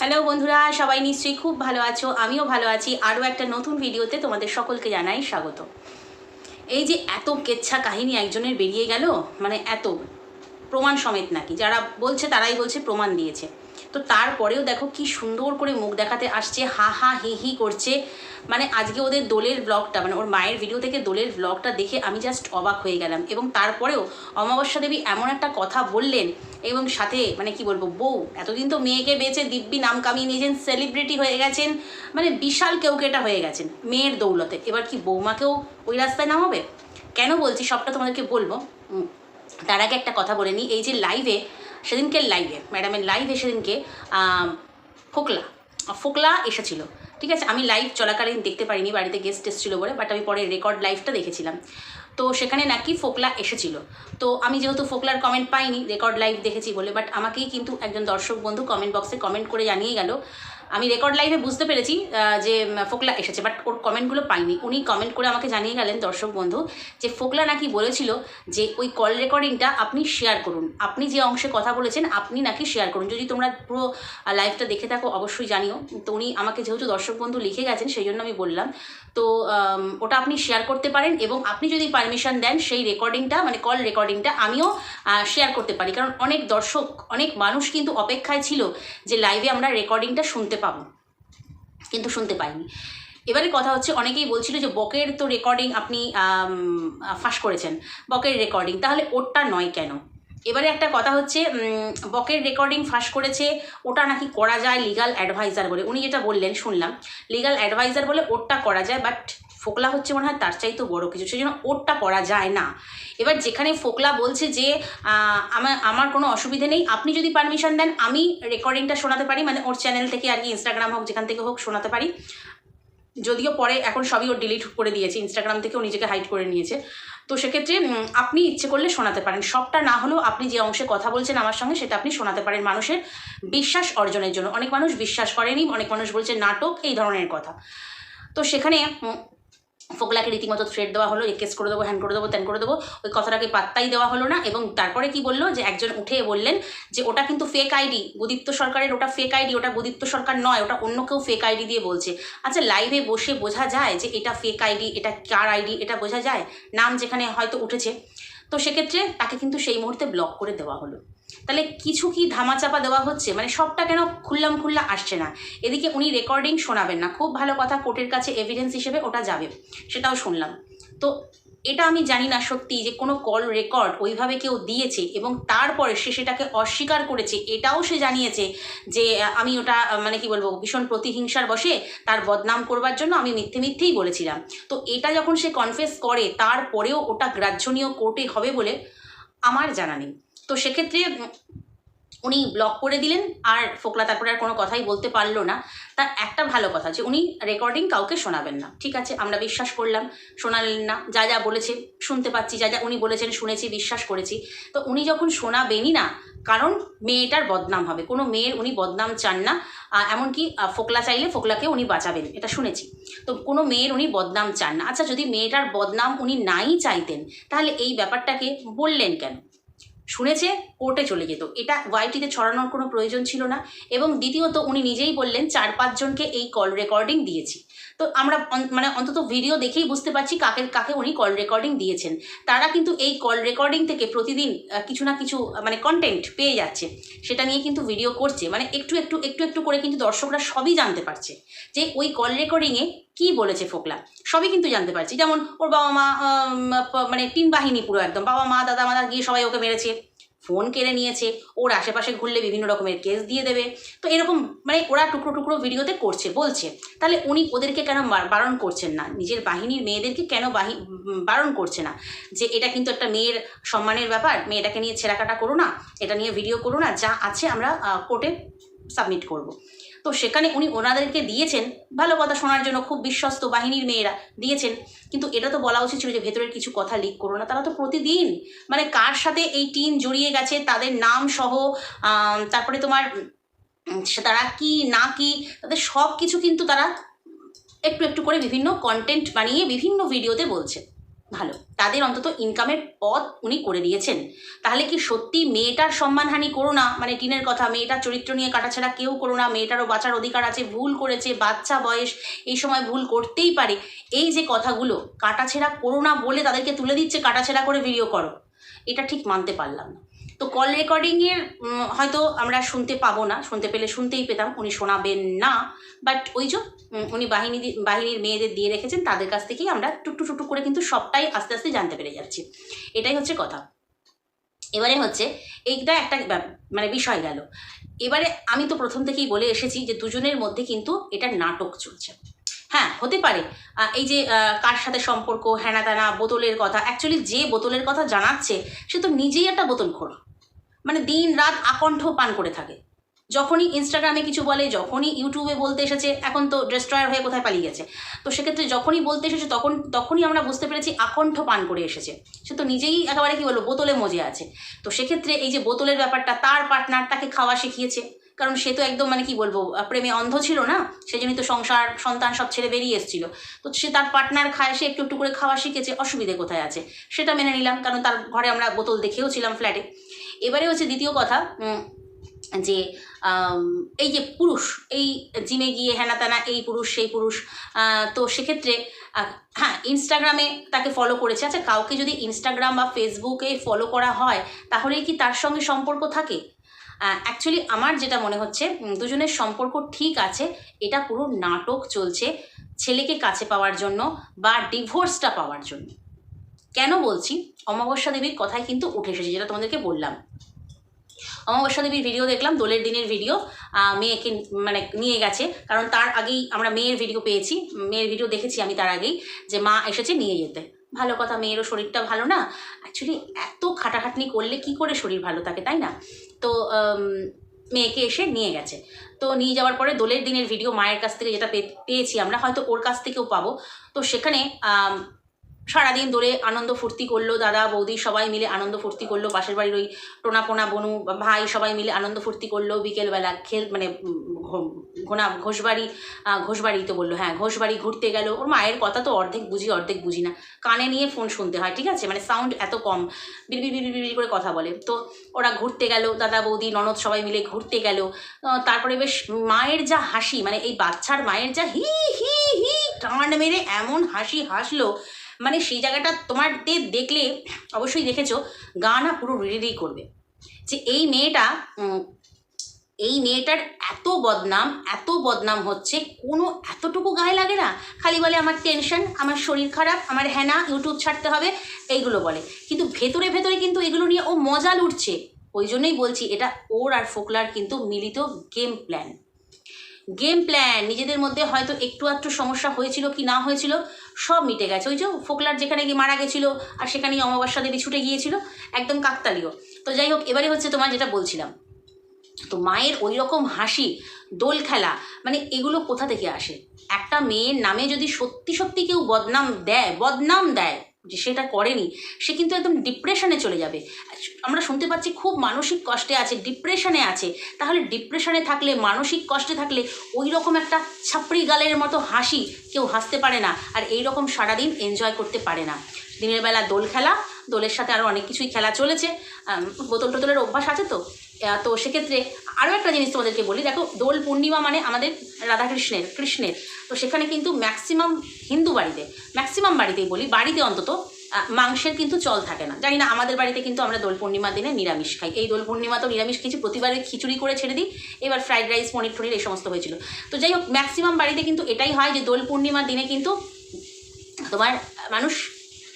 Hello বন্ধুরা, সবাই নিশ্চয়ই খুব ভালো আছো, আমিও ভালো আছি। আরও একটা নতুন ভিডিওতে তোমাদের সকলকে জানাই স্বাগত। এই যে এত কেচ্ছা কাহিনী একজনের বেরিয়ে গেল মানে এত প্রমাণ সমেত নাকি, যারা বলছে তারাই বলছে প্রমাণ দিয়েছে। তো তারপরেও দেখো কি সুন্দর করে মুখ দেখাতে আসছে, হা হা, হি হি করছে। মানে আজকে ওদের দোলের ব্লগটা মানে ওর মায়ের ভিডিও থেকে দোলের ব্লগটা দেখে আমি জাস্ট অবাক হয়ে গেলাম। এবং তারপরেও অমাবস্যা দেবী এমন একটা কথা বললেন, এবং সাথে মানে কি বলব, বউ, এতদিন তো মেয়েকে বেঁচে দিব্যি নাম কামিয়ে নিয়েছেন সেলিব্রিটি হয়ে গেছেন মানে বিশাল কেউকেটা হয়ে গেছেন মেয়ের দৌলতে। এবার কি বৌমাকেও ওই রাস্তায় নামাবে? কেন বলছি, সবটা তোমাদেরকে বলব। তার আগে একটা কথা বলে নিই, এই যে লাইভে সেদিনকে লাইভে ম্যাডামের লাইভে সেদিনকে ফোকলা ফোকলা এসেছিল, ঠিক আছে? আমি লাইভ চলাকালীন দেখতে পারিনি, বাড়িতে গেস্ট এসেছিল বলে বাট আমি পরে রেকর্ড লাইভটা দেখেছিলাম। তো সেখানে নাকি ফোকলা এসেছিল। তো আমি যেহেতু ফোকলার কমেন্ট পাইনি রেকর্ড লাইভ দেখেছি বলে বাট আমাকেই কিন্তু একজন দর্শক বন্ধু কমেন্ট বক্সে কমেন্ট করে জানিয়ে গেল আমি রেকর্ড লাইভে বুঝতে পেরেছি যে ফোকলা এসেছে বাট ওর কমেন্টগুলো পাইনি। উনি কমেন্ট করে আমাকে জানিয়ে গেলেন, দর্শক বন্ধু, যে ফোকলা নাকি বলেছিল যে, ওই কল রেকর্ডিংটা আপনি শেয়ার করুন। আপনি যে অংশে কথা বলেছেন, আপনি নাকি শেয়ার করুন। যদি তোমরা পুরো লাইভটা দেখে থাকো, অবশ্যই জানিও। তো উনি আমাকে যেহেতু দর্শক বন্ধু লিখে গেছেন, সেই জন্য আমি বললাম। তো ওটা আপনি শেয়ার করতে পারেন এবং আপনি যদি পারমিশন দেন, সেই রেকর্ডিংটা মানে কল রেকর্ডিংটা আমিও শেয়ার করতে পারি। কারণ অনেক দর্শক, অনেক মানুষ কিন্তু অপেক্ষায় ছিল যে লাইভে আমরা রেকর্ডিংটা শুনতে পাবো। কিন্তু শুনতে পাইনি। এবারে কথা হচ্ছে, অনেকেই বলছিল যে বকের তো রেকর্ডিং আপনি ফাঁস করেছেন। বকের রেকর্ডিং তাহলে ওরটা নয় কেন? এবারে একটা কথা হচ্ছে বকের রেকর্ডিং ফাঁস করেছে, ওটা নাকি করা যায় লিগাল অ্যাডভাইজার বলে। উনি যেটা বললেন, শুনলাম। লিগাল অ্যাডভাইজার বলে ওরটা করা যায় বাট ফোকলা হচ্ছে মনে হয় তার চাইতেও বড় কিছু সেই জন্য ওরটা করা যায় না। এবার যেখানে ফোকলা বলছে যে আমার আমার কোনো অসুবিধে নেই, আপনি যদি পারমিশন দেন, আমি রেকর্ডিংটা শোনাতে পারি মানে ওর চ্যানেল থেকে আর কি ইনস্টাগ্রাম হোক, যেখান থেকে হোক, শোনাতে পারি। যদিও পরে এখন সবই ও ডিলিট করে দিয়েছে ইনস্টাগ্রাম থেকেও নিজেকে হাইড করে নিয়েছে। তো সেক্ষেত্রে আপনি ইচ্ছে করলে শোনাতে পারেন। সবটা না হলেও আপনি যে অংশে কথা বলছেন আমার সঙ্গে, সেটা আপনি শোনাতে পারেন মানুষের বিশ্বাস অর্জনের জন্য। অনেক মানুষ বিশ্বাস করেনি, অনেক মানুষ বলছে নাটক, এই ধরনের কথা। তো সেখানে ফোকলাকে রীতিমতো থ্রেড দেওয়া হলো কেস করে দেবো হ্যান করে দেবো ত্যান করে দেবো, ওই কথাটাকে পাত্তাই দেওয়া হলো না এবং তারপরে কি বলল যে একজন উঠে বললেন যে ওটা কিন্তু ফেক আইডি গুদীপ্ত সরকারের ওটা ফেক আইডি ওটা গুদীপ্ত সরকার নয়, ওটা অন্য কেউ ফেক আইডি দিয়ে বলছে। আচ্ছা লাইভে বসে বোঝা যায় যে এটা ফেক আইডি এটা কার আইডি এটা বোঝা যায়? নাম যেখানে হয়তো উঠেছে। তো সেক্ষেত্রে তাকে কিন্তু সেই মুহূর্তে ব্লক করে দেওয়া হলো। তাহলে কিছু কি ধামাচাপা দেওয়া হচ্ছে? মানে সবটা কেন খুললাম খুল্লা আসছে না? এদিকে উনি রেকর্ডিং শোনাবেন না। খুব ভালো কথা, কোর্টের কাছে এভিডেন্স হিসেবে ওটা যাবে। সেটাও শুনলাম। তো এটা আমি জানি না সত্যি যে কোনো কল রেকর্ড ওইভাবে কেউ দিয়েছে এবং তারপরে সে সেটাকে অস্বীকার করেছে, এটাও সে জানিয়েছে যে আমি ওটা মানে কি বলব, ভীষণ প্রতিহিংসার বসে তার বদনাম করবার জন্য আমি মিথ্যে মিথ্যেই বলেছিলাম। তো এটা যখন সে কনফেস করে, তারপরেও ওটা গ্রাহ্যনীয় কোর্টে হবে বলে আমার জানা নেই। তো সেক্ষেত্রে উনি ব্লক করে দিলেন আর ফোকলা তারপরে আর কোনো কথাই বলতে পারল না। তার একটা ভালো কথা যে উনি রেকর্ডিং কাউকে শোনাবেন না। ঠিক আছে, আমরা বিশ্বাস করলাম, শোনালেন না, যা যা বলেছে শুনতে পাচ্ছি, যা যা উনি বলেছেন শুনেছি, বিশ্বাস করেছি। তো উনি যখন শোনাবেনই না, কারণ মেয়েটার বদনাম হবে, কোনো মেয়ের উনি বদনাম চান না। এমনকি ফোকলা চাইলে ফোকলাকে উনি বাঁচাবেন, এটা শুনেছি। তো কোনো মেয়ের উনি বদনাম চান না। আচ্ছা যদি মেয়েটার বদনাম উনি নাই চাইতেন, তাহলে এই ব্যাপারটাকে বললেন কেন? শুনেছে, কোর্টে চলে যেত। এটা ওয়াইটিতে ছড়ানোর কোনো প্রয়োজন ছিল না। এবং দ্বিতীয়ত উনি নিজেই বললেন, চার পাঁচজনকে এই কল রেকর্ডিং দিয়েছি। তো আমরা মানে অন্তত ভিডিও দেখেই বুঝতে পারছি কাকে কাকে উনি কল রেকর্ডিং দিয়েছেন। তারা কিন্তু এই কল রেকর্ডিং থেকে প্রতিদিন কিছু না কিছু মানে কন্টেন্ট পেয়ে যাচ্ছে। সেটা নিয়ে কিন্তু ভিডিও করছে। মানে একটু একটু একটু একটু করে কিন্তু দর্শকরা সবই জানতে পারছে যে ওই কল রেকর্ডিংয়ে কি বলেছে ফোকলা। সবই কিন্তু জানতে পারছি। যেমন ওর বাবা মা মানে তিন বাহিনী পুরো একদম। বাবা মা দাদা মাদা গিয়ে সবাই ওকে মেরেছে। ফোন কেড়ে নিয়েছে, ওর আশেপাশে ঘুরলে বিভিন্ন রকমের কেস দিয়ে দেবে। তো এরকম মানে ওরা টুকরো টুকরো ভিডিওতে করছে, বলছে। তাহলে উনি ওদেরকে কেন বারণ করছেন না? নিজের বাহিনীর মেয়েদেরকে কেন বাহি বারণ করছে না? যে এটা কিন্তু একটা মেয়ের সম্মানের ব্যাপার, মেয়েটাকে নিয়ে ছেঁড়াকাটা করো না, এটা নিয়ে ভিডিও করো না, যা আছে আমরা কোর্টে সাবমিট করব। তো সেখানে উনি ওনাদেরকে দিয়েছেন ভালো কথা শোনার জন্য, খুব বিশ্বস্ত বাহিনীর মেয়েরা দিয়েছেন। কিন্তু এটা তো বলা উচিত ছিল যে ভেতরের কিছু কথা লিক করো না। তারা তো প্রতিদিন মানে কার সাথে এই টিম জড়িয়ে গেছে, তাদের নাম সহ তারপরে তোমার তারা কি, না কি, তাদের সব কিছু কিন্তু তারা একটু একটু করে বিভিন্ন কন্টেন্ট বানিয়ে বিভিন্ন ভিডিওতে বলছে। ভালো। তাদের অন্তত ইনকামের পথ উনি করে দিয়েছেন। তাহলে কি সত্যি মেয়েটার সম্মানহানি করো না? মানে টিনের কথা, মেয়েটার চরিত্র নিয়ে কাটাছাড়া কেউ করো না? মেয়েটারও বাঁচার অধিকার আছে, ভুল করেছে, বাচ্চা বয়স, এই সময় ভুল করতেই পারে। এই যে কথাগুলো, কাটাছেড়া করো না বলে তাদেরকে তুলে দিচ্ছে, কাটাছেড়া করে ভিডিও করো, এটা ঠিক মানতে পারলাম না। তো কল রেকর্ডিংয়ের হয়তো আমরা শুনতে পাবো না, শুনতে পেলে শুনতেই পেতাম, উনি শোনাবেন না। বাট ওই যে উনি বাহিনী বাহিনীর মেয়েদের দিয়ে রেখেছেন, তাদের কাছ থেকেই আমরা টুকটু টুকটু করে কিন্তু সবটাই আস্তে আস্তে জানতে পেরে যাচ্ছি। এটাই হচ্ছে কথা। এবারে হচ্ছে, এইটা একটা মানে বিষয় গেল। এবারে আমি তো প্রথম থেকেই বলে এসেছি যে দুজনের মধ্যে কিন্তু এটা নাটক চলছে। হ্যাঁ হতে পারে। এই যে কার সাথে সম্পর্ক হ্যানা বোতলের কথা অ্যাকচুয়ালি যে বোতলের কথা জানাচ্ছে, সে তো নিজেই একটা বোতল খোর মানে দিন রাত আকণ্ঠ পান করে থাকে। যখনই ইনস্টাগ্রামে কিছু বলে, যখনই ইউটিউবে বলতে এসেছে, এখন তো ডেস্ট্রয়ার হয়ে কোথায় পালিয়ে গেছে। তো সেক্ষেত্রে যখনই বলতে এসেছে, তখন, তখনই আমরা বুঝতে পেরেছি আকণ্ঠ পান করে এসেছে। সে তো নিজেই একেবারে কি বলব, বোতলে মজে আছে। তো সেক্ষেত্রে এই যে বোতলের ব্যাপারটা, তার পার্টনার তাকে খাওয়া শিখিয়েছে। কারণ সে তো একদম মানে কি বলব প্রেমে অন্ধ ছিল না সেই জন্যই তো সংসার, সন্তান সব ছেড়ে বেরিয়ে এসেছিল। তো সে তার পার্টনার খায়, সে একটু একটু করে খাওয়া শিখেছে, অসুবিধে কোথায় আছে? সেটা মেনে নিলাম, কারণ তার ঘরে আমরা বোতল দেখেও ছিলাম ফ্ল্যাটে এবারে হচ্ছে দ্বিতীয় কথা যে এই যে পুরুষ এই জিমে গিয়ে হেনা তেনা এই পুরুষ সেই পুরুষ তো সেক্ষেত্রে হ্যাঁ ইনস্টাগ্রামে তাকে ফলো করেছে। আচ্ছা কাউকে যদি ইনস্টাগ্রাম বা ফেসবুকে ফলো করা হয় তাহলেই কি তার সঙ্গে সম্পর্ক থাকে? অ্যাকচুয়ালি আমার যেটা মনে হচ্ছে দুজনের সম্পর্ক ঠিক আছে এটা পুরো নাটক চলছে ছেলেকে কাছে পাওয়ার জন্য বা ডিভোর্সটা পাওয়ার জন্য। কেন বলছি? অমাবস্যা দেবীর কথাই কিন্তু উঠে এসেছে, যেটা তোমাদেরকে বললাম। অমাবস্যা দেবীর ভিডিও দেখলাম, দোলের দিনের ভিডিও মেয়েকে মানে নিয়ে গেছে। কারণ তার আগেই আমরা মেয়ের ভিডিও পেয়েছি। মেয়ের ভিডিও দেখেছি আমি তার আগেই, যে মা এসেছে নিয়ে যেতে। ভালো কথা, মেয়েরও শরীরটা ভালো না। অ্যাকচুয়ালি এত খাটাখাটনি করলে কি করে শরীর ভালো থাকে, তাই না? তো মেয়েকে এসে নিয়ে গেছে। তো নিয়ে যাওয়ার পরে দোলের দিনের ভিডিও মায়ের কাছ থেকে যেটা পেয়েছি আমরা, হয়তো ওর কাছ থেকেও পাবো। তো সেখানে সারাদিন ধরে আনন্দ ফুর্তি করল দাদা, বৌদি সবাই মিলে আনন্দ ফুর্তি করল। পাশের বাড়ির ওই টোনা পোনা বনু ভাই সবাই মিলে আনন্দ ফুর্তি করল। বিকেলবেলা খেল মানে ঘোনা, ঘোষবাড়ি ঘোষবাড়ি তো বলল হ্যাঁ ঘোষবাড়ি ঘুরতে গেল। ওর মায়ের কথা তো অর্ধেক বুঝি অর্ধেক বুঝি না। কানে নিয়ে ফোন শুনতে হয়, ঠিক আছে? মানে সাউন্ড এত কম। বিড়ি বিড়ি বিড়ি করে কথা বলে। তো ওরা ঘুরতে গেল, দাদা, বৌদি, ননদ সবাই মিলে ঘুরতে গেল। তারপরে বেশ মায়ের যা হাসি মানে এই বাচ্চার মায়ের যা হি হি হি, টান মেরে এমন হাসি হাসলো মানে সেই জায়গাটা তোমাদের দেখলে অবশ্যই দেখেছ গা না পুরো রিডি করবে। যে এই মেয়েটা এই মেয়েটার এত বদনাম এত বদনাম হচ্ছে, কোনো এতটুকু গায়ে লাগে না। খালি বলে, আমার টেনশন আমার শরীর খারাপ, আমার হ্যানা ইউটিউব ছাড়তে হবে। এইগুলো বলে। কিন্তু ভেতরে ভেতরে কিন্তু এগুলো নিয়ে ও মজা লুটছে। ওই জন্যই বলছি, এটা ওর আর ফোকলার কিন্তু মিলিত গেম প্ল্যান গেম প্ল্যান নিজেদের মধ্যে হয়তো একটু একটু সমস্যা হয়েছিল কি না হয়েছিল, সব মিটে গেছে। ওই যে ফোকলার যেখানে গিয়ে মারা গেছিল আর সেখানেই অমাবস্যা দেবী ছুটে গিয়েছিল, একদম কাকতালীয়। তো যাই হোক, এবারে হচ্ছে তোমার যেটা বলছিলাম, তো মায়ের ওই রকম হাসি, দোল খেলা মানে এগুলো কোথা থেকে আসে? একটা মেয়ের নামে যদি সত্যি সত্যি কেউ বদনাম দেয় বদনাম দেয় যে সেটা করেনি, সে কিন্তু একদম ডিপ্রেশনে চলে যাবে। আমরা শুনতে পাচ্ছি খুব মানসিক কষ্টে আছে ডিপ্রেশনে আছে। তাহলে ডিপ্রেশনে থাকলে, মানসিক কষ্টে থাকলে ওই রকম একটা ছাপড়ি গালের মতো হাসি কেউ হাসতে পারে না আর এই রকম সারাদিন এনজয় করতে পারে না। দিনের বেলা দোল খেলা, দোলের সাথে আরও অনেক কিছুই খেলা চলেছে। বোতল টোতলের অভ্যাস আছে তো? তো সেক্ষেত্রে আরও একটা জিনিস তোমাদেরকে বলি। দেখো, দোল পূর্ণিমা মানে আমাদের রাধাকৃষ্ণের, কৃষ্ণের। তো সেখানে কিন্তু ম্যাক্সিমাম হিন্দু বাড়িতে ম্যাক্সিমাম বাড়িতেই বলি, বাড়িতে অন্তত মাংসের কিন্তু চল থাকে না। জানি না, আমাদের বাড়িতে কিন্তু আমরা দোল পূর্ণিমার দিনে নিরামিষ খাই। এই দোল পূর্ণিমা তো নিরামিষ কিছু প্রতিবারে খিচুড়ি করে ছেড়ে দিই, এবার ফ্রাইড রাইস পনির টনির এই সমস্ত হয়েছিল। তো যাই হোক ম্যাক্সিমাম বাড়িতে কিন্তু এটাই হয় যে দোল পূর্ণিমার দিনে কিন্তু তোমার মানুষ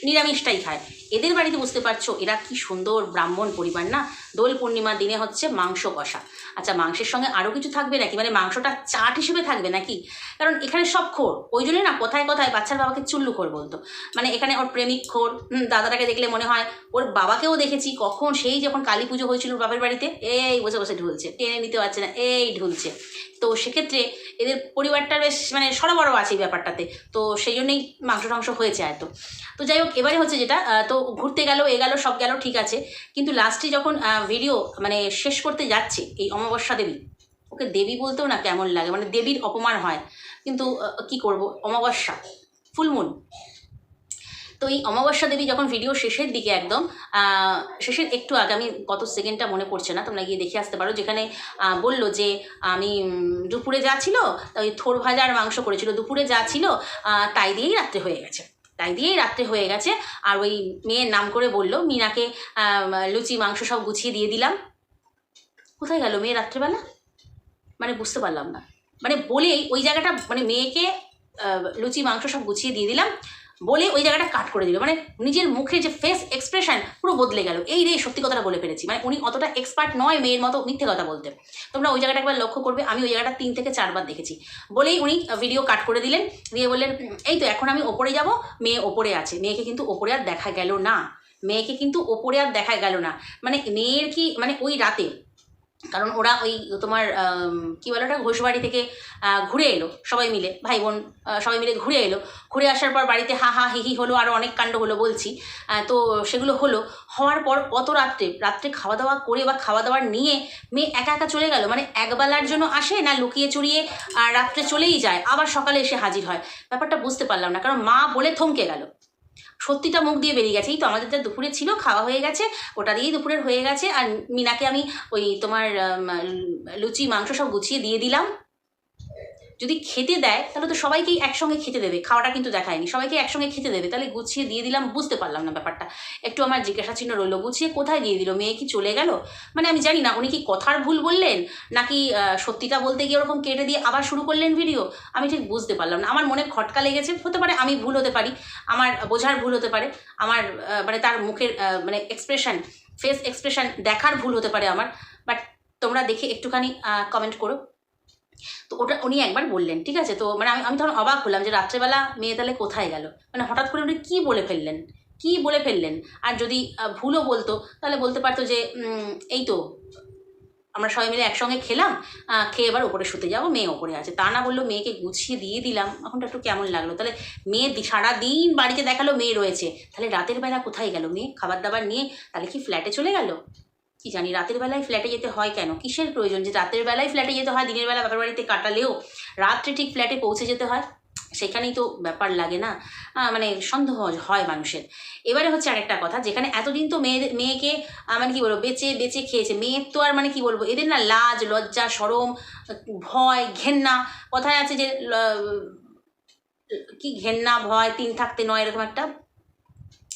নিরামিষটাই খায়। এদের বাড়িতে বুঝতে পারছ, এরা কি সুন্দর ব্রাহ্মণ পরিবার না? দোল পূর্ণিমার দিনে হচ্ছে মাংস কষা। আচ্ছা মাংসের সঙ্গে আরও কিছু থাকবে নাকি? মানে মাংসটা চাট হিসেবে থাকবে নাকি? কারণ এখানে সব খোর। ওই জন্যই না কোথায় কোথায় বাচ্চার বাবাকে চুল্লু খোর বলতো। মানে এখানে ওর প্রেমিক খোর দাদাটাকে দেখলে মনে হয় ওর বাবাকেও দেখেছি। কখন সেই যখন কালী পুজো হয়েছিল বাপের বাড়িতে, এই বসে বসে ঢুলছে। টেনে নিতে পারছে না, এই ঢুলছে। তো সেক্ষেত্রে এদের পরিবারটা বেশ মানে সরবড় আছে এই ব্যাপারটাতে। তো সেই জন্যই মাংস টাংস হয়েছে এত তো। যাই হোক, এবারে হচ্ছে যেটা তো ঘুরতে গেল, এ গেল, সব গেল, ঠিক আছে। কিন্তু লাস্টে যখন ভিডিও মানে শেষ করতে যাচ্ছি, এই অমাবস্যা দেবী। ওকে দেবী বলতেও না কেমন লাগে মানে দেবীর অপমান হয়। কিন্তু কি করব? অমাবস্যা ফুলমুন তো এই অমাবস্যা দেবী যখন ভিডিও শেষের দিকে একদম শেষের একটু আগে, আমি কত সেকেন্ডটা মনে পড়ছে না, তোমরা গিয়ে দেখে আসতে পারো, যেখানে বলল যে, আমি দুপুরে যা ছিল ওই থোর ভাজার মাংস করেছিল, দুপুরে যা ছিল তাই দিয়েই রাত্রে হয়ে গেছে। তাই দিয়েই রাত্রে হয়ে গেছে। আর ওই মেয়ের নাম করে বলল, মিনাকে লুচি, মাংস সব গুছিয়ে দিয়ে দিলাম। কোথায় গেল মেয়ে রাত্রেবেলা? মানে বুঝতে পারলাম না। মানে বলেই ওই জায়গাটা মানে মেয়েকে লুচি, মাংস সব গুছিয়ে দিয়ে দিলাম। বলে ওই জায়গাটা কাট করে দিল। মানে নিজের মুখে যে ফেস এক্সপ্রেশন পুরো বদলে গেল। এই রে সত্যি কথাটা বলে ফেলেছি। মানে উনি অতটা এক্সপার্ট নয় মেয়ের মতো মিথ্যে কথা বলতে। তোমরা ওই জায়গাটা একবার লক্ষ্য করবে। আমি ওই জায়গাটা তিন থেকে চারবার দেখেছি। বলেই উনি ভিডিও কাট করে দিলেন। দিয়ে বললেন, এই তো এখন আমি ওপরে যাব। মেয়ে ওপরে আছে। মেয়েকে কিন্তু ওপরে আর দেখা গেল না। মেয়েকে কিন্তু ওপরে আর দেখা গেল না। মানে মেয়ের কি মানে ওই রাতে কারণ ওরা ওই তোমার কি বলে ওটা ঘোষবাড়ি থেকে ঘুরে এলো, সবাই মিলে, ভাই বোন সবাই মিলে ঘুরে এলো। ঘুরে আসার পর বাড়িতে হা হা, হি হি হলো আরও অনেক কাণ্ড হলো বলছি। তো সেগুলো হলো, হওয়ার পর অত রাত্রে রাত্রে খাওয়া দাওয়া করে বা খাওয়া দাওয়া নিয়ে মেয়ে একা একা চলে গেল মানে একবেলার জন্য আসে না লুকিয়ে চুরিয়ে আর রাত্রে চলেই যায়, আবার সকালে এসে হাজির হয়। ব্যাপারটা বুঝতে পারলাম না, কারণ মা বলে থমকে গেল। সত্যিটা মুখ দিয়ে বেরিয়ে গেছে। এই তো আমাদের যা দুপুরে ছিল, খাওয়া হয়ে গেছে, ওটা দিয়েই দুপুরের হয়ে গেছে। আর মিনাকে আমি ওই তোমার লুচি, মাংস সব গুছিয়ে দিয়ে দিলাম। যদি খেতে দেয়, তাহলে তো সবাইকেই একসঙ্গে খেতে দেবে। খাওয়াটা কিন্তু দেখায়নি। সবাইকে একসঙ্গে খেতে দেবে। তাহলে গুছিয়ে দিয়ে দিলাম, বুঝতে পারলাম না ব্যাপারটা। একটু আমার জিজ্ঞাসা চিহ্ন রইল, গুছিয়ে কোথায় দিয়ে দিল? মেয়ে কি চলে গেল? মানে আমি জানি না, উনি কি কথার ভুল বললেন? নাকি সত্যিটা বলতে গিয়ে ওরকম কেটে দিয়ে আবার শুরু করলেন ভিডিও আমি ঠিক বুঝতে পারলাম না। আমার মনে খটকা লেগেছে। হতে পারে আমি ভুল হতে পারি। আমার বোঝার ভুল হতে পারে। আমার মানে তার মুখের মানে এক্সপ্রেশন ফেস এক্সপ্রেশন দেখার ভুল হতে পারে আমার। বাট তোমরা দেখে একটুখানি কমেন্ট করো। তো ওটা উনি একবার বললেন, ঠিক আছে? তো মানে আমি আমি তখন অবাক হলাম যে রাত্রেবেলা মেয়ে তাহলে কোথায় গেল? মানে হঠাৎ করে উনি কী বলে ফেললেন? কি বলে ফেললেন? আর যদি ভুলও বলতো, তাহলে বলতে পারতো যে এই তো, আমরা সবাই মিলে একসঙ্গে খেলাম খেয়ে এবার ওপরে শুতে যাব, মেয়ে ওপরে আছে। তা না বলল মেয়েকে গুছিয়ে দিয়ে দিলাম। এখনটা একটু কেমন লাগল? তাহলে মেয়ে সারাদিন বাড়িতে দেখাল মেয়ে রয়েছে। তাহলে রাতের বেলা কোথায় গেল মেয়ে? খাবার দাবার নিয়ে তাহলে কি ফ্ল্যাটে চলে গেল? কি জানি, রাতের বেলায় ফ্ল্যাটে যেতে হয় কেন? কিসের প্রয়োজন যে রাতের বেলায় ফ্ল্যাটে যেতে হয়, দিনের বেলা বাপের বাড়িতে কাটালেও রাত্রে ঠিক ফ্ল্যাটে পৌঁছে যেতে হয়? সেখানেই তো ব্যাপার লাগে না। মানে সন্দেহ হয় মানুষের। এবারে হচ্ছে আরেকটা কথা, যেখানে এতদিন তো মেয়ে, মেয়েকে মানে কি বলব, বেচে, বেঁচে খেয়েছে। মেয়ের তো আর মানে কি বলব, এদের না লাজ, লজ্জা, সরম, ভয়, ঘেন্না কথায় আছে যে কি ঘেন্না, ভয়, তিন থাকতে নয়, এরকম একটা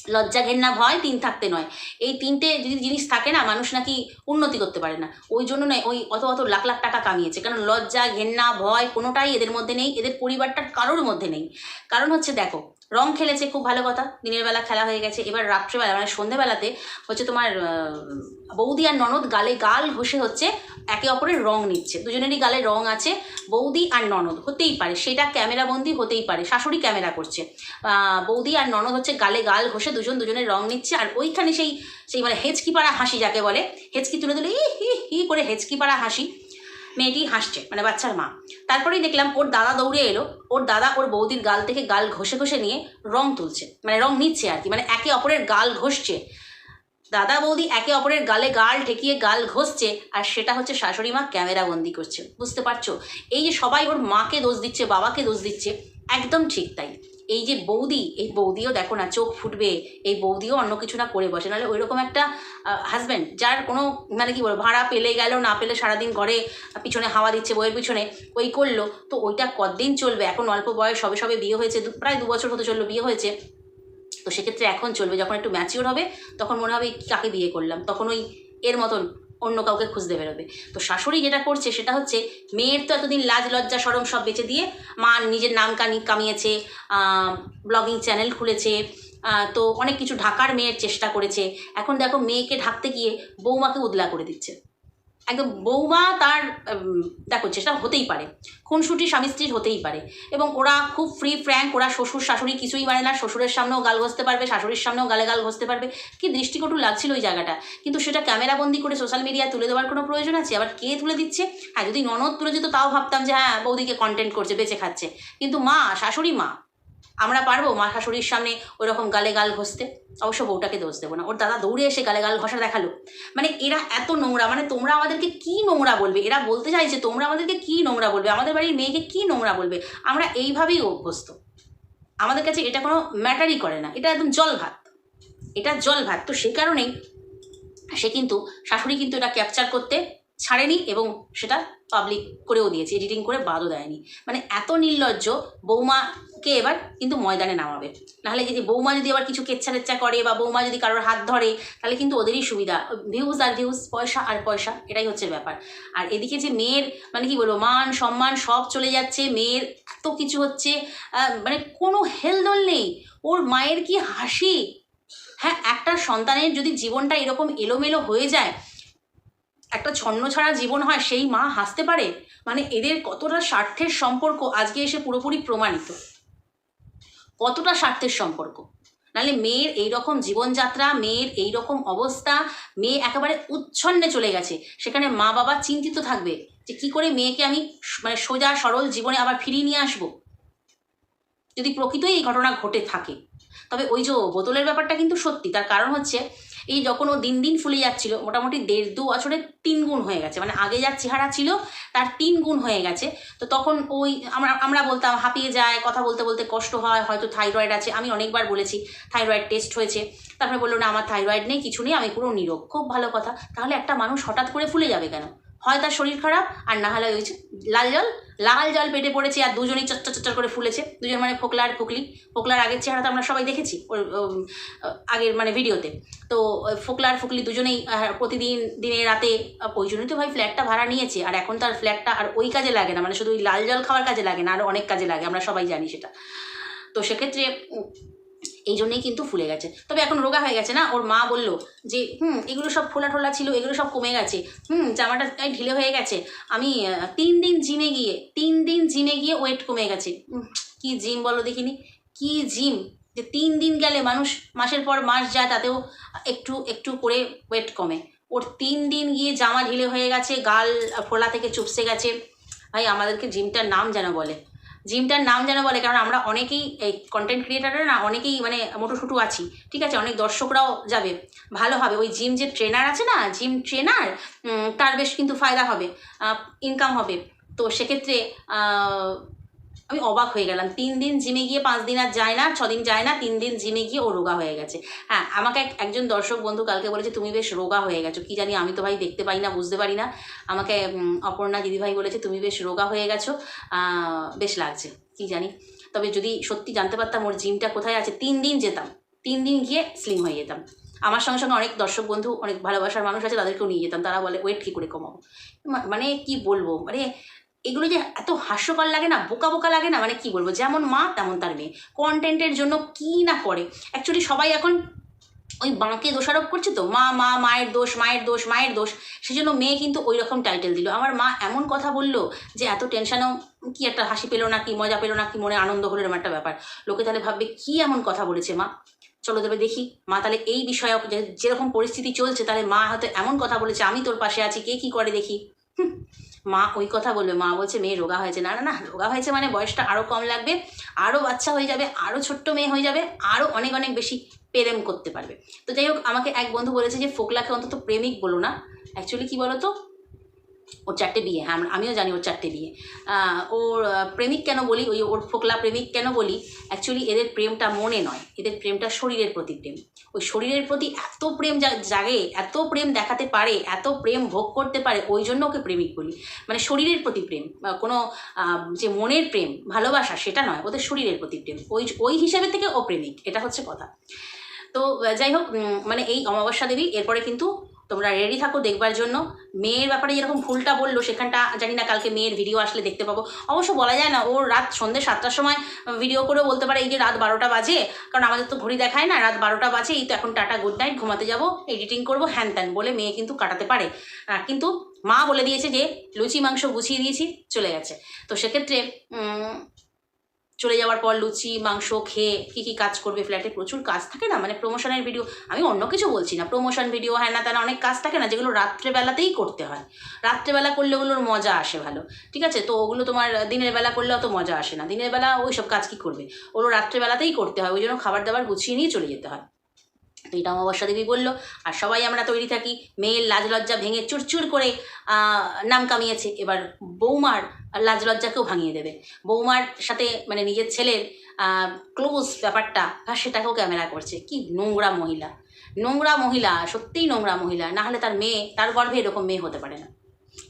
লজ্জা ঘেন্না ভয় তিন থাকতে নয়। এই তিনটে যদি জিনিস থাকে না, মানুষ নাকি উন্নতি করতে পারে না। ওই জন্য নয়, ওই অত অত লাখ লাখ টাকা কামিয়েছে। কারণ লজ্জা, ঘেন্না, ভয় কোনোটাই এদের মধ্যে নেই, এদের পরিবারটার কারোর মধ্যে নেই। কারণ হচ্ছে দেখো রং খেলেছে, খুব ভালো কথা। দিনের বেলা খেলা হয়ে গেছে। এবার রাত্রেবেলা মানে সন্ধেবেলাতে হচ্ছে তোমার বৌদি আর ননদ গালে গাল ঘষে হচ্ছে একে অপরের রং নিচ্ছে। দুজনেরই গালে রং আছে, বৌদি আর ননদ। হতেই পারে, সেটা ক্যামেরাবন্দি হতেই পারে, শাশুড়ি ক্যামেরা করছে। বৌদি আর ননদ হচ্ছে গালে গাল ঘষে দুজন দুজনের রং নিচ্ছে, আর ওইখানে সেই সেই মানে হেঁচকি পাড়া হাসি যাকে বলে, হেঁচকি তুলে তুলে ই, হি হি করে হেঁচকি পাড়া হাসি। মেয়েটি হাসছে মানে বাচ্চার মা। তারপরেই দেখলাম ওর দাদা দৌড়ে এলো, ওর দাদা ওর বৌদির গাল থেকে গাল ঘষে ঘষে নিয়ে রং তুলছে মানে রং নিচ্ছে আর কি মানে একে অপরের গাল ঘষছে। দাদা বৌদি একে অপরের গালে গাল ঠেকিয়ে গাল ঘষছে, আর সেটা হচ্ছে শাশুড়ি মা ক্যামেরা বন্দি করছে, বুঝতে পারছ? এই যে সবাই ওর মাকে দোষ দিচ্ছে, বাবাকে দোষ দিচ্ছে, একদম ঠিক তাই। এই যে বৌদি, এই বৌদিও দেখো না, চোখ ফুটবে, এই বৌদিও অন্য কিছু না করে বসে। নাহলে ওই রকম একটা হাজব্যান্ড যার কোনো মানে কি বলব, ভাড়া পেলে গেল, না পেলে সারাদিন ঘরে পিছনে হাওয়া দিচ্ছে বইয়ের পিছনে, ওই করল। তো ওইটা কতদিন চলবে? এখন অল্প বয়স, সবে সবে বিয়ে হয়েছে প্রায় দু বছর হতে চলল বিয়ে হয়েছে। তো সেক্ষেত্রে এখন চলবে, যখন একটু ম্যাচিওর হবে, তখন মনে হবে কাকে বিয়ে করলাম? তখন ওই এর মতন অন্য কাউকে খুঁজতে বেরোবে। তো শাশুড়ি যেটা করছে সেটা হচ্ছে, মেয়ের তো এতদিন লাজ, লজ্জা, সরম সব বেঁচে দিয়ে, মা নিজের নাম কানি, কামিয়েছে ব্লগিং চ্যানেল খুলেছে তো অনেক কিছু ঢাকার মেয়ের চেষ্টা করেছে। এখন দেখো মেয়েকে ঢাকতে গিয়ে বৌমাকে উদলা করে দিচ্ছে। একদম বৌমা তার দেখো চেষ্টা হতেই পারে। খুনসুটি স্বামী স্ত্রীর হতেই পারে। এবং ওরা খুব ফ্রি ফ্র্যাঙ্ক ওরা শ্বশুর শাশুড়ি কিছুই মানে না, শ্বশুরের সামনেও গাল ঘষতে পারবে, শাশুড়ির সামনেও গালে গাল ঘষতে পারবে। কি দৃষ্টিকটু লাগছিল ওই জায়গাটা। কিন্তু সেটা ক্যামেরাবন্দি করে সোশ্যাল মিডিয়ায় তুলে দেওয়ার কোনো প্রয়োজন আছে? আবার কে তুলে দিচ্ছে? হ্যাঁ যদি ননদ তুলে যেত তাও ভাবতাম যে হ্যাঁ বৌদিকে কন্টেন্ট করছে, বেঁচে খাচ্ছে। কিন্তু মা, শাশুড়ি মা আমরা পারব মা শাশুড়ির সামনে ওরকম গালে গাল ঘষতে? অবশ্য বউটাকে দোষ দেবো না। ওর দাদা দৌড়ে এসে গালে গাল ঘষা দেখাল। মানে এরা এত নোংরা মানে তোমরা আমাদেরকে কি নোংরা বলবে? এরা বলতে চাইছে তোমরা আমাদেরকে কি নোংরা বলবে? আমাদের বাড়ির মেয়েকে কি নোংরা বলবে? আমরা এইভাবেই অভ্যস্ত। আমাদের কাছে এটা কোনো ম্যাটারই করে না। এটা একদম জল ভাত। এটা জল ভাত। তো সে কারণেই সে কিন্তু, শাশুড়ি কিন্তু এটা ক্যাপচার করতে ছাড়েনি এবং সেটা পাবলিক করেও দিয়েছে এডিটিং করে বাদও দেয়নি। মানে এত নির্লজ্জ, বৌমাকে এবার কিন্তু ময়দানে নামাবে। নাহলে যদি বৌমা যদি আবার কিছু কেচ্ছা টেচ্ছা করে বা বৌমা যদি কারোর হাত ধরে, তাহলে কিন্তু ওদেরই সুবিধা। ভিউজ আর ভিউজ পয়সা আর পয়সা, এটাই হচ্ছে ব্যাপার। আর এদিকে যে মেয়ের মানে কি বলব, মান, সম্মান সব চলে যাচ্ছে, মেয়ের এত কিছু হচ্ছে মানে কোনো হেলদোল নেই। ওর মায়ের কি হাসি? হ্যাঁ একটা সন্তানের যদি জীবনটা এরকম এলোমেলো হয়ে যায় একটা ছন্ন ছাড়া জীবন হয়, সেই মা হাসতে পারে? মানে এদের কতটা স্বার্থের সম্পর্ক আজকে এসে পুরোপুরি প্রমাণিত? কতটা স্বার্থের সম্পর্ক? নাহলে মেয়ের এই রকম জীবনযাত্রা, মেয়ের এই রকম অবস্থা, মেয়ে একেবারে উচ্ছন্নে চলে গেছে। সেখানে মা বাবা চিন্তিত থাকবে যে কি করে মেয়েকে আমি মানে সোজা, সরল জীবনে আবার ফিরিয়ে নিয়ে আসব? যদি প্রকৃতই এই ঘটনা ঘটে থাকে। তবে ওই যে বোতলের ব্যাপারটা কিন্তু সত্যি। তার কারণ হচ্ছে এই যখন ও দিন দিন ফুলে যাচ্ছিল, মোটামুটি দেড় দু বছরে তিন গুণ হয়ে গেছে। মানে আগে যার চেহারা ছিল, তার তিন গুণ হয়ে গেছে। তো তখন ওই আমরা আমরা বলতাম, হাঁপিয়ে যায়, কথা বলতে বলতে কষ্ট হয়, হয়তো থাইরয়েড আছে। আমি অনেকবার বলেছি, থাইরয়েড টেস্ট হয়েছে। তারপরে বলল, না, আমার থাইরয়েড নেই, কিছু নেই, আমি পুরো নিরোগ। খুব ভালো কথা। তাহলে একটা মানুষ হঠাৎ করে ফুলে যাবে কেন? হয় তার শরীর খারাপ, আর না হলে যে লাল জল লাল জল পেটে পড়েছে আর দুজনই চচ্চর চচ্চর করে ফুলেছে। দুজন মানে ফোকলা আর ফুকলি। ফোকলার আগের চেহারা তো আমরা সবাই দেখেছি ওর আগের মানে ভিডিওতে। তো ফোকলা আর ফুকলি দুজনেই প্রতিদিন দিনে রাতে ওই জন্যই তো ভাই ফ্ল্যাটটা ভাড়া নিয়েছে। আর এখন তার ফ্ল্যাটটা আর ওই কাজে লাগে না মানে শুধু ওই লাল জল খাওয়ার কাজে লাগে না আরও অনেক কাজে লাগে, আমরা সবাই জানি সেটা। তো সেক্ষেত্রে এই জন্যেই কিন্তু ফুলে গেছে। তবে এখন রোগা হয়ে গেছে না? ওর মা বলল যে, হুম, এগুলো সব ফোলা টোলা ছিল, এগুলো সব কমে গেছে। হুম, জামাটা ঢিলে হয়ে গেছে। আমি তিন দিন জিমে গিয়ে, তিন দিন জিমে গিয়ে ওয়েট কমে গেছে। কি জিম বলো দেখিনি? কি জিম যে তিন দিন গেলে মানুষ মাসের পর মাস যায়, তাতেও একটু একটু করে ওয়েট কমে। ওর তিন দিন গিয়ে জামা ঢিলে হয়ে গেছে, গাল ফোলা থেকে চুপসে গেছে। ভাই, আমাদেরকে জিমটার নাম যেন বলে। জিমটার নাম যেন বলে, কারণ আমরা অনেকেই এই কন্টেন্ট ক্রিয়েটাররা না, অনেকেই মানে মোটোশুটু আছি, ঠিক আছে? অনেক দর্শকরাও যাবে, ভালো হবে। ওই জিম যে ট্রেনার আছে না, জিম ট্রেনার তার বেশ কিন্তু ফায়দা হবে ইনকাম হবে। তো সেক্ষেত্রে আমি অবাক হয়ে গেলাম। তিন দিন জিমে গিয়ে পাঁচ দিন আর যায় না ছদিন যায় না, তিন দিন জিমে গিয়ে ও রোগা হয়ে গেছে। হ্যাঁ আমাকে এক- একজন দর্শক বন্ধু কালকে বলেছে, তুমি বেশ রোগা হয়ে গেছো, কি জানি আমি তো ভাই দেখতে পাই না, বুঝতে পারি না। আমাকে অপর্ণা দিদিভাই বলেছে, তুমি বেশ রোগা হয়ে গেছো বেশ লাগছে, কি জানি। তবে যদি সত্যি জানতে পারতাম ওর জিমটা কোথায় আছে, তিন দিন যেতাম, তিন দিন গিয়ে স্লিম হয়ে যেতাম। আমার সঙ্গে সঙ্গে অনেক দর্শক বন্ধু, অনেক ভালোবাসার মানুষ আছে, তাদেরকেও নিয়ে যেতাম, তারা বলে, ওয়েট, কী করে কমাবো? মানে কি বলব? মানে এগুলো যে এত হাস্যকর লাগে না, বোকা বোকা লাগে না? মানে কি বলব? যেমন মা, তেমন তার মেয়ে। কন্টেন্টের জন্য কি না করে? অ্যাকচুয়ালি সবাই এখন ওই বাঁকে দোষারোপ করছে তো? মা মা, মায়ের দোষ মায়ের দোষ মায়ের দোষ। সেজন্য মেয়ে কিন্তু ওই রকম টাইটেল দিল। আমার মা এমন কথা বলল যে, এত টেনশনও কি একটা হাসি পেল না কি, মজা পেল না কি, মনে আনন্দ হলো এরকম একটা ব্যাপার। লোকে তাহলে ভাববে, কি এমন কথা বলেছে মা? চলো তবে দেখি। মা তাহলে এই বিষয়ে যে- যেরকম পরিস্থিতি চলছে, তাহলে মা হয়তো এমন কথা বলেছে, আমি তোর পাশে আছি, কে কি করে দেখি? মা ওই কথা বলবে, মা বলছে, মেয়ে রোগা হয়েছে। না না না, রোগা হয়েছে মানে বয়সটা আরও কম লাগবে আরও বাচ্চা হয়ে যাবে আরও ছোট্ট মেয়ে হয়ে যাবে আরও অনেক অনেক বেশি প্রেম করতে পারবে। তো যাই হোক, আমাকে এক বন্ধু বলেছে যে, ফোকলাকে অন্তত প্রেমিক বলো না। অ্যাকচুয়ালি কী বলো তো ওর চারটে বিয়ে হ্যাঁ আমিও জানি ওর চারটে বিয়ে। ওর প্রেমিক কেন বলি? ওই ওর ফোকলা প্রেমিক কেন বলি? অ্যাকচুয়ালি এদের প্রেমটা মনে নয়। এদের প্রেমটা শরীরের প্রতি প্রেম। ওই শরীরের প্রতি এত প্রেম জাগে, এত প্রেম দেখাতে পারে, এত প্রেম ভোগ করতে পারে, ওই জন্য ওকে প্রেমিক বলি। মানে শরীরের প্রতি প্রেম কোনো যে মনের প্রেম, ভালোবাসা, সেটা নয়, ওদের শরীরের প্রতি প্রেম। ওই ওই হিসাবে থেকে ও প্রেমিক, এটা হচ্ছে কথা। তো, যাই হোক মানে এই অমাবস্যা দেবী, এরপরে কিন্তু তোমরা রেডি থাকো দেখবার জন্য। মেয়ের ব্যাপারে যেরকম ভুলটা বলল, সেখানটা জানি না, কালকে মেয়ের ভিডিও আসলে দেখতে পাবো। অবশ্য বলা যায় না ওর রাত সন্ধ্যে সাতটার সময় ভিডিও করেও বলতে পারে, এই যে রাত বারোটা বাজে। কারণ আমাদের তো ঘড়ি দেখায় না, রাত বারোটা বাজে, এই তো এখন টাটা গুড নাইট ঘুমাতে যাব এডিটিং করব, হ্যান ত্যান বলে মেয়ে কিন্তু কাটাতে পারে। কিন্তু মা বলে দিয়েছে যে, লুচি, মাংস গুছিয়ে দিয়েছি, চলে গেছে। তো সেক্ষেত্রে চলে যাওয়ার পর লুচি, মাংস খেয়ে কী কী কাজ করবে ফ্ল্যাটে প্রচুর কাজ থাকে না? মানে প্রমোশনের ভিডিও আমি অন্য কিছু বলছি না। প্রমোশন ভিডিও হ্যাঁ না তারা অনেক কাজ থাকে না, যেগুলো রাত্রেবেলাতেই করতে হয়। রাত্রেবেলা করলে ওগুলোর মজা আসে ভালো। ঠিক আছে? তো ওগুলো তোমার, দিনের বেলা করলে অত মজা আসে না। দিনের বেলা ওই সব কাজ কী করবে? ওগুলো রাত্রেবেলাতেই করতে হয়, ওই জন্য খাবার দাবার গুছিয়ে নিয়ে চলে যেতে হয়। তো এটা অমাবস্যা দেবী বলল, আর সবাই আমরা তৈরি থাকি। মেয়ের লাজ লজ্জা ভেঙে চুরচুর করে নাম কামিয়েছে। এবার বৌমার লাজ লজ্জাকেও ভাঙিয়ে দেবে। বৌমার সাথে মানে নিজের ছেলের ক্লোজ ব্যাপারটা আর সেটাকেও ক্যামেরা করছে। কি নোংরা মহিলা। নোংরা মহিলা, সত্যিই নোংরা মহিলা। না হলে তার মেয়ে, তার গর্ভে এরকম মেয়ে হতে পারে না।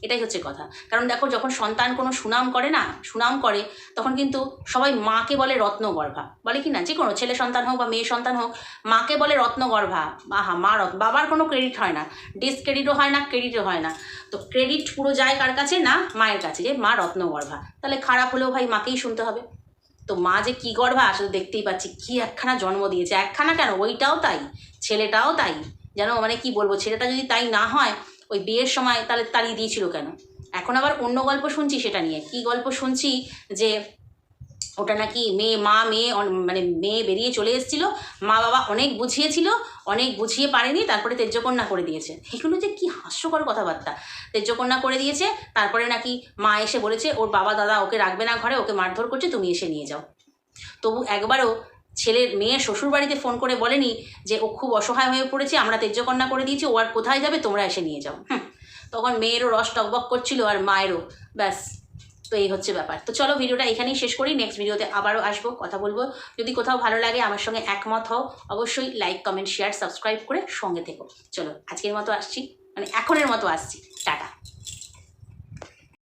এটাই হচ্ছে কথা। কারণ দেখো, যখন সন্তান কোনো সুনাম করে না, সুনাম করে, তখন কিন্তু সবাই মাকে বলে রত্নগর্ভা। বলে কি না? যে কোনো ছেলে সন্তান হোক বা মেয়ে সন্তান হোক, মাকে বলে রত্নগর্ভা। আহা মা রত্ন, বাবার কোনো ক্রেডিট হয় না। ডিসক্রেডিটও হয় না ক্রেডিটও হয় না। তো ক্রেডিট পুরো যায় কার কাছে না মায়ের কাছে? যে মা রত্নগর্ভা। তাহলে খারাপ হলেও ভাই মাকেই শুনতে হবে। তো মা যে কী গর্ভা আসলে দেখতেই পাচ্ছি, কি একখানা জন্ম দিয়েছে। একখানা কেন? ওইটাও তাই, ছেলেটাও তাই। যেন মানে কি বলব, ছেলেটা যদি তাই না হয় ওই বিয়ের সময় তাহলে তাড়িয়ে দিয়েছিল কেন? এখন আবার অন্য গল্প শুনছি সেটা নিয়ে। কি গল্প শুনছি যে ওটা নাকি মেয়ে, মা, মেয়ে মানে মেয়ে বেরিয়ে চলে এসেছিল, মা বাবা অনেক বুঝিয়েছিল, অনেক বুঝিয়ে পারেনি, তারপরে তেজ্যকন্যা করে দিয়েছে। এগুলো যে কি হাস্যকর কথাবার্তা। তেজ্যকন্যা করে দিয়েছে, তারপরে নাকি মা এসে বলেছে, ওর বাবা, দাদা ওকে রাখবে না ঘরে, ওকে মারধর করছে, তুমি এসে নিয়ে যাও। তবু একবারও ছেলের মেয়ে শ্বশুর বাড়িতে ফোন করে বলেনি যে ও খুব অসহায় হয়ে পড়েছে, আমরা তেজ্যকন্যা করে দিয়েছি, ও আর কোথায় যাবে, তোমরা এসে নিয়ে যাও। তখন মেয়েরও রস টকবক করছিল আর মায়েরও। ব্যাস, তো এই হচ্ছে ব্যাপার। তো চলো ভিডিওটা এখানেই শেষ করি নেক্সট ভিডিওতে আবারও আসব, কথা বলব। যদি কোথাও ভালো লাগে, আমার সঙ্গে একমত হও, অবশ্যই লাইক কমেন্ট শেয়ার সাবস্ক্রাইব করে সঙ্গে থেকো। চলো, আজকের মতো আসছি মানে এখনের মতো আসছি।